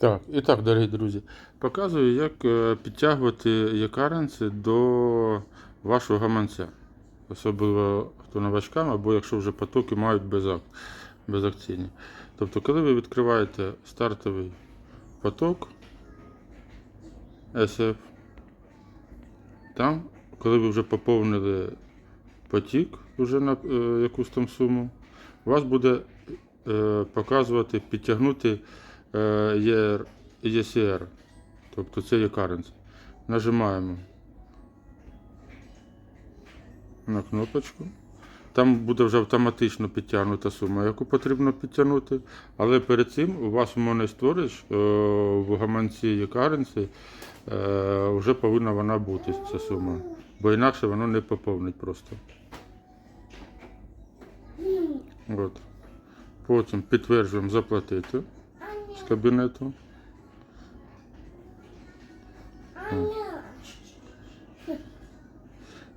Так, і так, дорогі друзі, показую, як е, підтягувати якаренці до вашого гаманця. Особливо хто новачкам, або якщо вже потоки мають безак, безакційні. Тобто, коли ви відкриваєте стартовий поток SF, там, коли ви вже поповнили потік вже на е, якусь там суму, у вас буде е, показувати, підтягнути ECR, тобто це є currency. Нажимаємо на кнопочку. Там буде вже автоматично підтягнута сума, яку потрібно підтягнути. Але перед цим у вас в Money Storage, е, в гаманці є currency, е, вже повинна вона бути ця сума. Бо інакше воно не поповнить просто. От. Потім підтверджуємо заплатити з кабінету.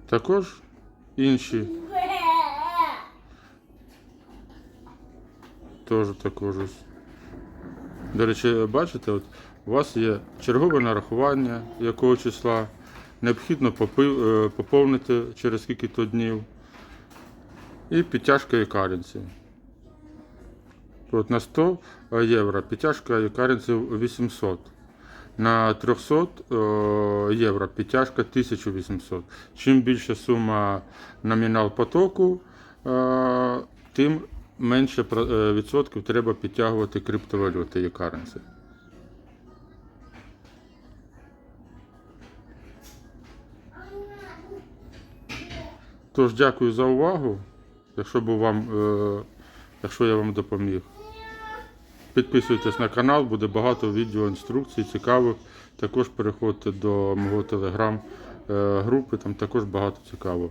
Також інші теж також. До речі, бачите, от у вас є чергове нарахування якого числа. Необхідно е, поповнити через скільки то днів. І підтяжка і якарінці. От на 100 євро підтяжка якарінці 800. На 300 е, євро підтяжка 1800. Чим більша сума номінал потоку, е, тим менше е, відсотків треба підтягувати криптовалюти і. Тож дякую за увагу. Якщо, був вам, е, якщо я вам допоміг. Підписуйтесь на канал, буде багато відео інструкцій цікавих. Також переходьте до мого телеграм е, там також багато цікавого.